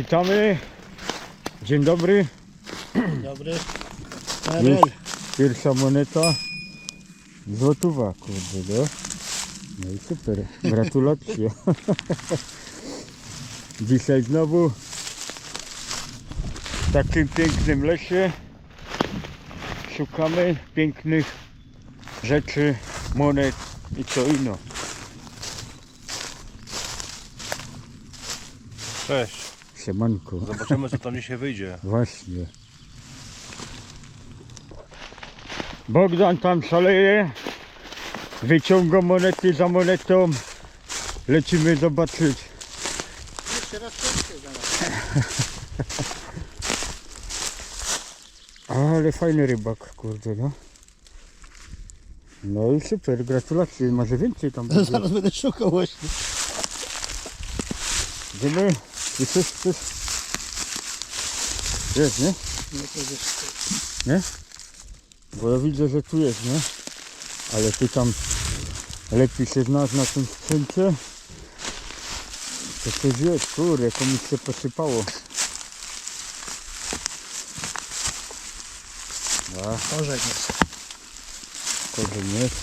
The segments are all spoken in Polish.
Witamy. Dzień dobry. Dobry. Jest pierwsza moneta. Złotówa, kurde, no. No i super. Gratulacje. Dzisiaj znowu w takim pięknym lesie szukamy pięknych rzeczy, monet i co inno. Cześć. Siemanko. Zobaczymy co tam dzisiaj wyjdzie. Właśnie. Bogdan tam szaleje. Wyciąga monety za monetą. Lecimy zobaczyć. Jeszcze raz. Ale fajny rybak, kurde no. No i super, gratulacje. Może więcej tam będzie. Zaraz będę szukał właśnie. Idziemy. I coś, coś. Jest, nie? Nie, to jest... Bo ja widzę, że tu jest, nie? Ale ty tam lepiej się znasz na tym skrzynce. To coś jest, kurde, komuś się posypało. A, Orzek jest. korzeń jest.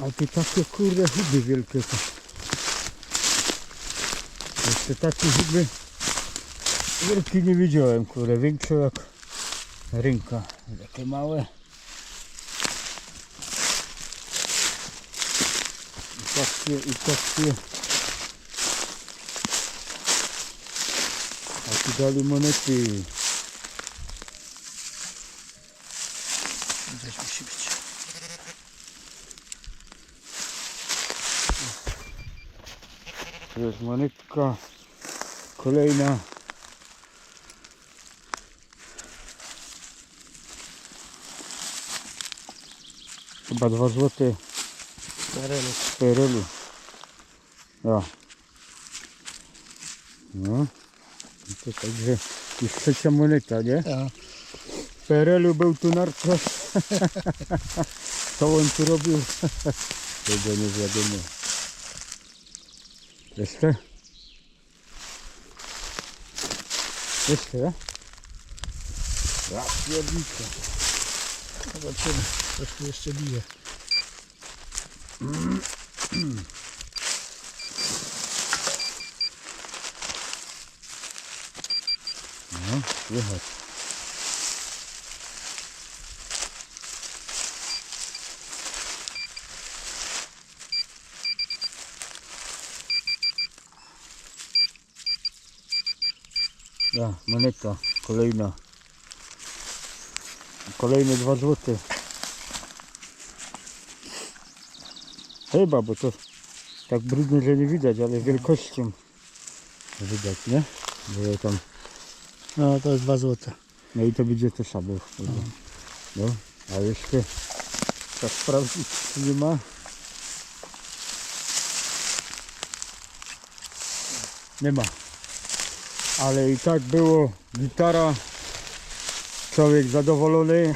A ty takie kurde huby wielkie to. Jeszcze takie huby wielkie nie widziałem, kurde, większe jak rynka. Takie małe. I takie, i takie. A tu dali monety. Gdzieś musi być. To jest monetka kolejna. Chyba dwa złote Darelu. z PRL-u. No. I to także już trzecia moneta, nie? Ja. W PRL-u był tu narciarz. Co on tu robił? Tego nie wiadomo. Jeszcze? Jeszcze, ja? Pierniczę. Zobaczymy. Coś tu jeszcze bije. No, słychać. Ja, moneta, kolejna. Kolejne dwa złote. Chyba, bo to tak brudno, że nie widać, ale wielkością widać, nie? Bo ja tam No to jest dwa złote. no i to będzie to samo. No, a jeszcze tak sprawdzić, czy nie ma. Nie ma. Ale i tak było. Gitara. Człowiek zadowolony.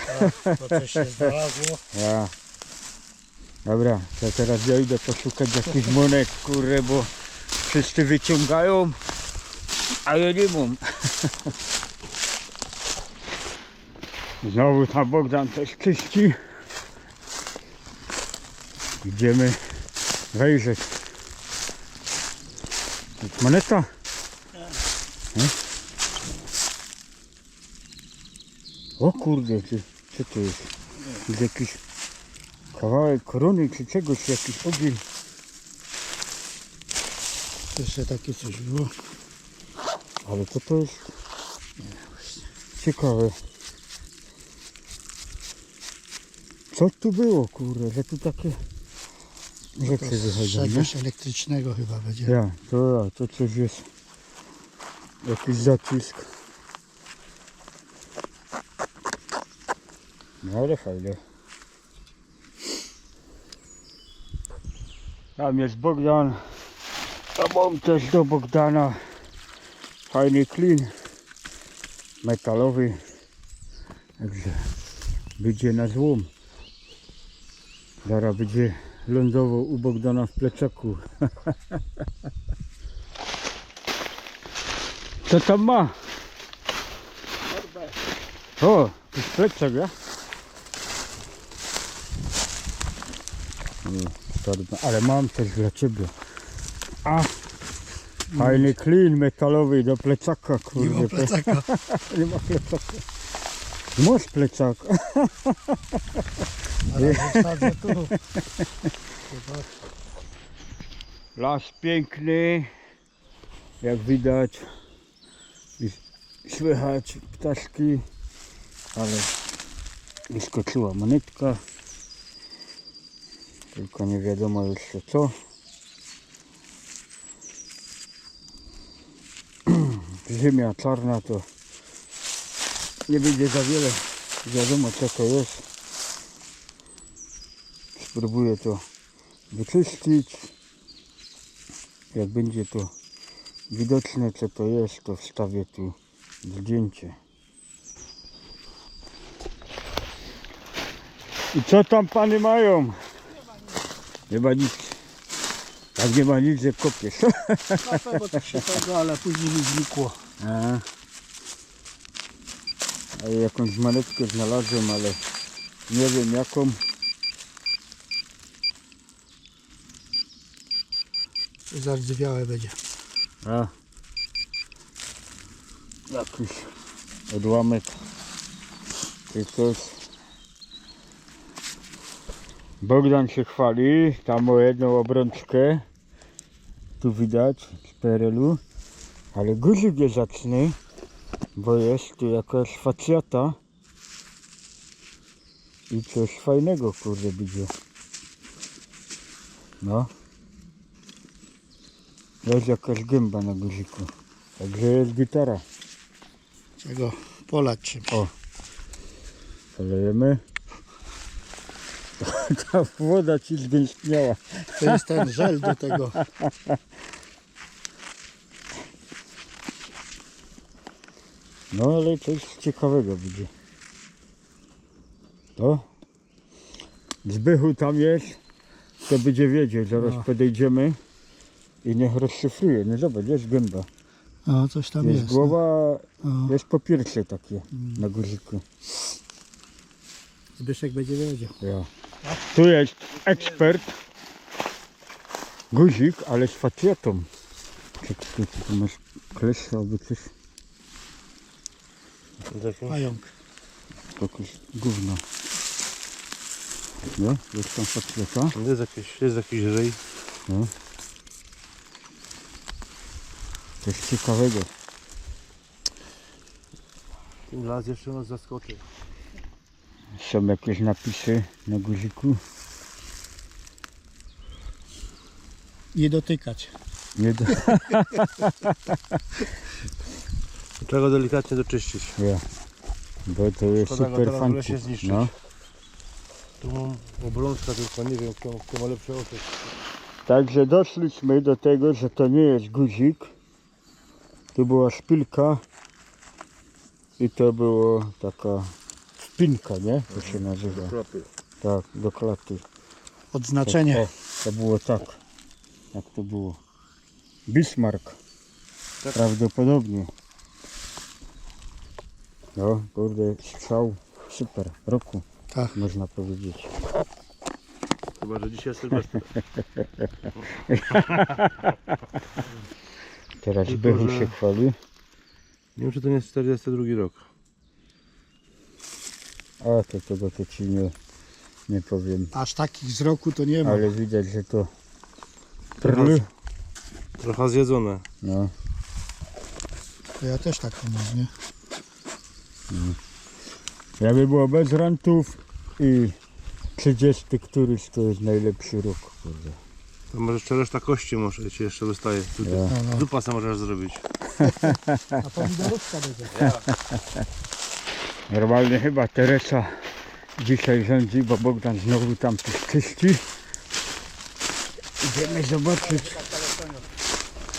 To coś się znalazło. Ja. Dobra, to teraz ja idę poszukać jakichś monet, kurde, bo wszyscy wyciągają, a ja nie mam. Znowu tam Bogdan też czyści. Idziemy wejrzeć. Jest Moneta? Nie? O kurde, co to jest? Jest jakiś kawałek korony czy czegoś, jakiś ogień. Jeszcze takie coś było. Ale co to jest? Ciekawe. Co tu było, kurde, że tu takie rzeczy z wychodzą, nie? czegoś elektrycznego chyba będzie. Ja, to ja, to coś jest. Jakiś zacisk. No ale fajne. Tam jest Bogdan. A mam też do Bogdana fajny klin metalowy. Także będzie na złom. Zaraz będzie lądował u Bogdana w pleczaku. Co tam ma? O, jakiś plecak, ja? Nie, torba. Ale mam coś dla ciebie. A! Fajny klin metalowy do plecaka, Nie kurde. ma plecaka. Nie ma plecaka. Masz plecak. Ale tu. Zobacz. Las piękny, jak widać słychać ptaszki, ale wyskoczyła monetka, tylko nie wiadomo jeszcze co. Ziemia czarna to nie będzie za wiele wiadomo co to jest. Spróbuję to wyczyścić. Jak będzie to widoczne co to jest, to wstawię tu zdjęcie. I co tam pany mają? Nie ma nic. Jak nie ma nic, że kopiesz. Na pewno to się tego, ale później mi znikło. A, a ja jakąś monetkę znalazłem, ale nie wiem jaką. Zardzewiałe będzie. A. Jakiś odłamek. I coś. Bogdan się chwali. Tam o jedną obrączkę. Tu widać z PRL-u. Ale guzik jest zacny. Bo jest tu jakaś facjata. I coś fajnego kurde będzie. No. Jest jakaś gęba na guziku. Także jest gitara. Czego polać czymś. O. Polejemy. Ta woda ci zgęstniała. To jest ten żel do tego. No ale coś ciekawego będzie. To? Zbychu tam jest. To będzie wiedział. Zaraz No. podejdziemy. I niech rozszyfruje. No zobacz, jest gęba. O, coś tam Jest jest. głowa, O, jest popiercze takie na guziku. Zbyszek będzie wiedział. Ja. Tu jest ekspert. Guzik, ale z ty, ty, ty masz klesz albo coś? Pająk. Jakieś gówno. Nie? Jest tam facjeta. Jest jakiś, jest jakiś ryj. Coś ciekawego. Ten las jeszcze nas zaskoczy. Są jakieś napisy na guziku. Nie dotykać. Nie do... Trzeba delikatnie doczyścić. ja. Bo to jest Szkoda go super teraz w lesie zniszczyć. No. Tu mam obrączka, tylko nie wiem, kto, kto ma lepszy oczek. Także doszliśmy do tego, że to nie jest guzik. Tu była szpilka i to było taka wpinka, nie? To się nazywa. Klapy. Tak, do klaty. Odznaczenie. O, to było tak. Jak to było? Bismarck. Tak. Prawdopodobnie. No, kurde, strzał super, roku, Tak. można powiedzieć. Chyba, że dzisiaj Sylwester. Teraz Tylko, Bychu że- się chwali. Nie wiem, czy to nie jest 42 rok. A to tego to ci nie, nie powiem. Aż takich z roku to nie ma. Ale widać, że to Trochę, prl. trochę zjedzone. No, To ja też tak mam, nie? jakby było bez rantów i 30 któryś to jest najlepszy rok. Kurde. To może jeszcze reszta kości może ci jeszcze wystaje. Tutaj. Ja. No, no. Zupa sobie możesz zrobić. A pomidorówka będzie. Normalnie chyba Teresa dzisiaj rządzi, bo Bogdan znowu tam coś czyści. Idziemy zobaczyć.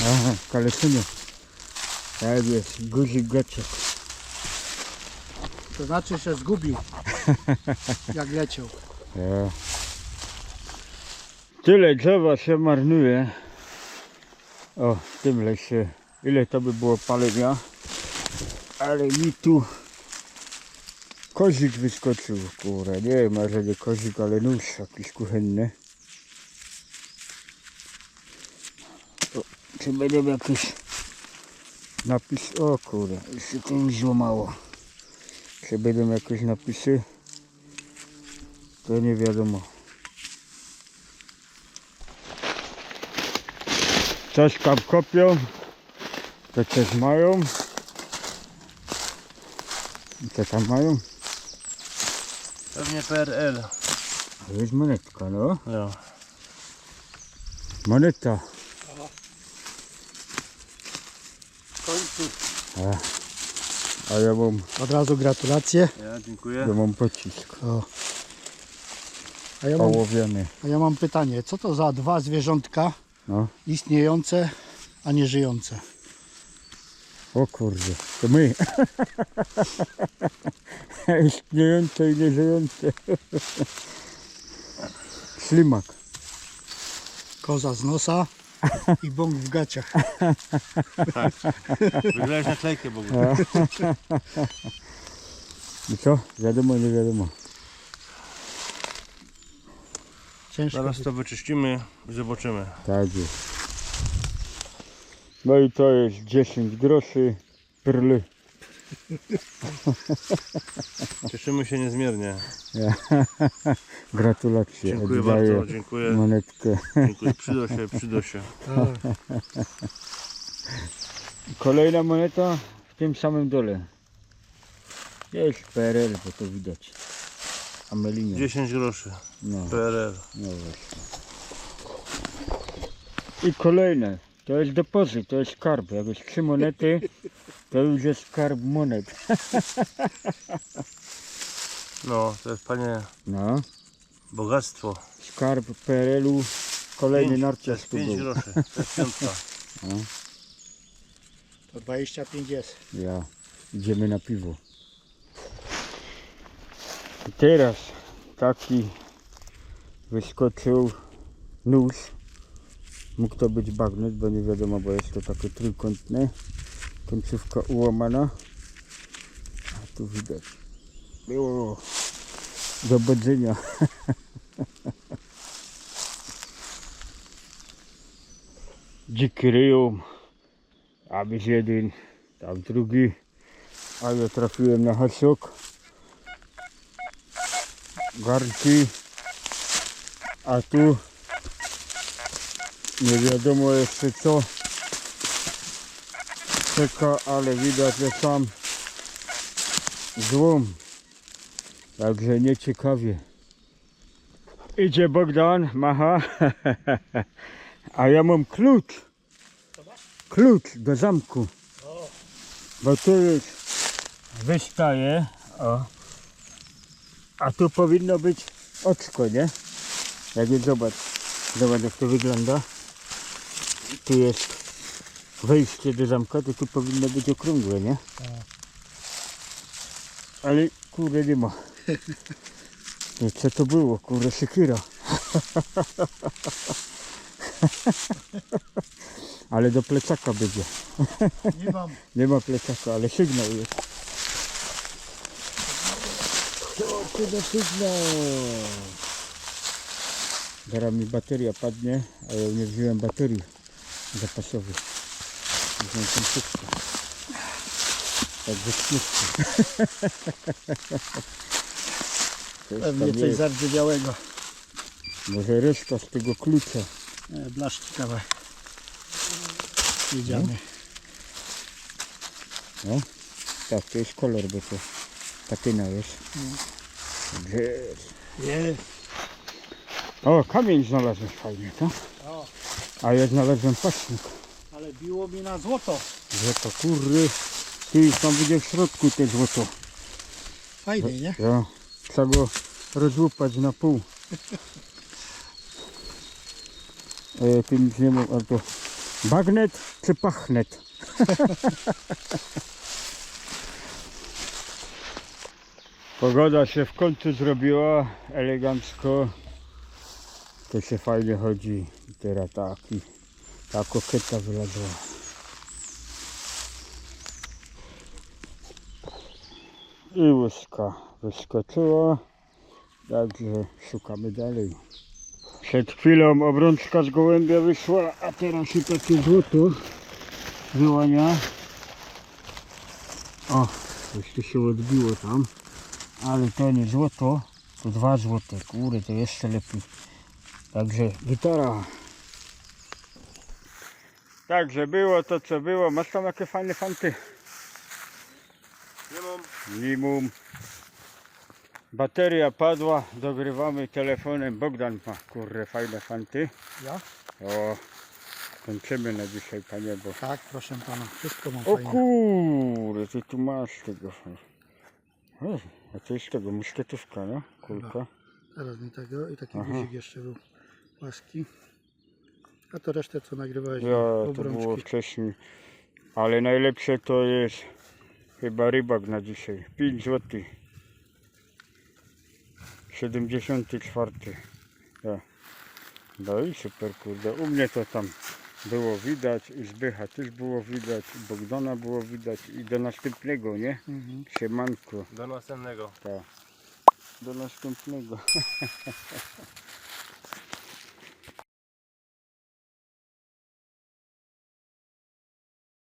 Aha, w. Tak jest, guzik gaciek. To znaczy, że zgubił. Jak leciał. Ja. Tyle drzewa się marnuje. O, w tym lesie ile to by było palenia. Ale mi tu kozik wyskoczył, kurę. Nie wiem, może nie kozik, ale nóż jakiś kuchenny. O, czy będą jakieś napis? O kurde, jeszcze to mi złamało. Czy będą jakieś napisy? To nie wiadomo. Coś tam kopią, to też mają. I Co tam mają? Pewnie PRL. A jest monetka, no. No. Moneta. W końcu. A ja mam, Od razu gratulacje. Ja dziękuję. ja mam pocisk O. A ja, mam, ołowiany. a ja mam pytanie, co to za dwa zwierzątka No. istniejące, a nie żyjące? O kurde, to my. Istniejące i nieżyjące. Ślimak. Koza z nosa i bąk w gaciach. Wygrałeś naklejkę w ogóle. I co? Wiadomo, nie wiadomo. Ciężko. Zaraz to wyczyścimy i zobaczymy. Tak jest. No i to jest 10 groszy perly. Cieszymy się niezmiernie. Gratulacje. Dziękuję Oddaję bardzo, dziękuję. monetkę. dziękuję. Przyda się, przyda się. Kolejna moneta w tym samym dole. Jest PRL, bo to widać. Amelinio. 10 groszy. No, PRL. no właśnie. I kolejne. To jest depozyt, to jest skarb. Jak jest trzy monety, to już jest skarb monet. No, to jest panie No, bogactwo. skarb PRL-u. Kolejny Pięć- To narciarz jest tu 5 był. groszy. To jest piątka. To 25 jest. Ja. Idziemy na piwo. I teraz taki wyskoczył nóż. Mógł to być bagnet, bo nie wiadomo, bo jest to takie trójkątne. Końcówka ułamana. A tu widać. Było do bedzenia. Dziki ryją. A być jeden, tam drugi. A ja trafiłem na hasok. Garnki. A tu nie wiadomo jeszcze co czeka, ale widać, że tam złom. Także nieciekawie. Idzie Bogdan, macha. A ja mam klucz. Klucz do zamku. Bo tu już wystaje. O. A tu powinno być oczko, nie? Jak jest, zobacz. Zobacz jak to wygląda. Tu jest wejście do zamka, to tu powinno być okrągłe, nie? Ale kurde nie ma. No, co to było? Kurde siekiera. Ale do plecaka będzie. Nie mam. Nie ma plecaka, ale sygnał jest. Co ty za sygnał? Zaraz mi bateria padnie, a ja nie wziąłem baterii zapasowych. Wziąłem tą szybko. Tak wyśmiesznie. Coś tam Pewnie coś zardzewiałego. Może reszta z tego klucza. E, Blaszki. Jedziemy. No. Tak, to jest kolor, bo to patyna jest. Jest. Jest. O, kamień znalazłeś fajnie, tak? O, A ja znalazłem paśnik. ale biło mi na złoto. Złoto, kurry. Ty tam będzie w środku te złoto. Fajnie, nie? Ja, trzeba go rozłupać na pół. E, ty nic nie mów, a to bagnet czy pachnet? Pogoda się w końcu zrobiła elegancko. To się fajnie chodzi. I teraz taki, ta kokieta wyladła. I łyska wyskoczyła. Także szukamy dalej. Przed chwilą obrączka z gołębia wyszła, a teraz się takie złoto wyłania. O, coś tu się odbiło tam. Ale to nie złoto, to dwa złote. Kurde, to jeszcze lepiej. Także gitara. Także było to co było. Masz tam jakie fajne fanty? Nie mam. Minimum. Bateria padła, dogrywamy telefonem. Bogdan ma kurde fajne fanty. Ja? O, kończymy na dzisiaj panie, bo... Tak, proszę pana, wszystko mam O fajnie. kurde, ty tu masz tego. Ej, a to jest tego, muszkietówka, no? Kulka. Teraz mi tego i taki Aha. guzik jeszcze był łaski. A to resztę co nagrywałeś Ja, to obrączki. było wcześniej. Ale najlepsze to jest chyba rybak na dzisiaj. 5 zł. 74. Ja. No i super kurde. U mnie to tam było widać i Zbycha też było widać i Bogdana było widać i do następnego, nie? Mhm. Siemanko. Do następnego. Tak. Do następnego.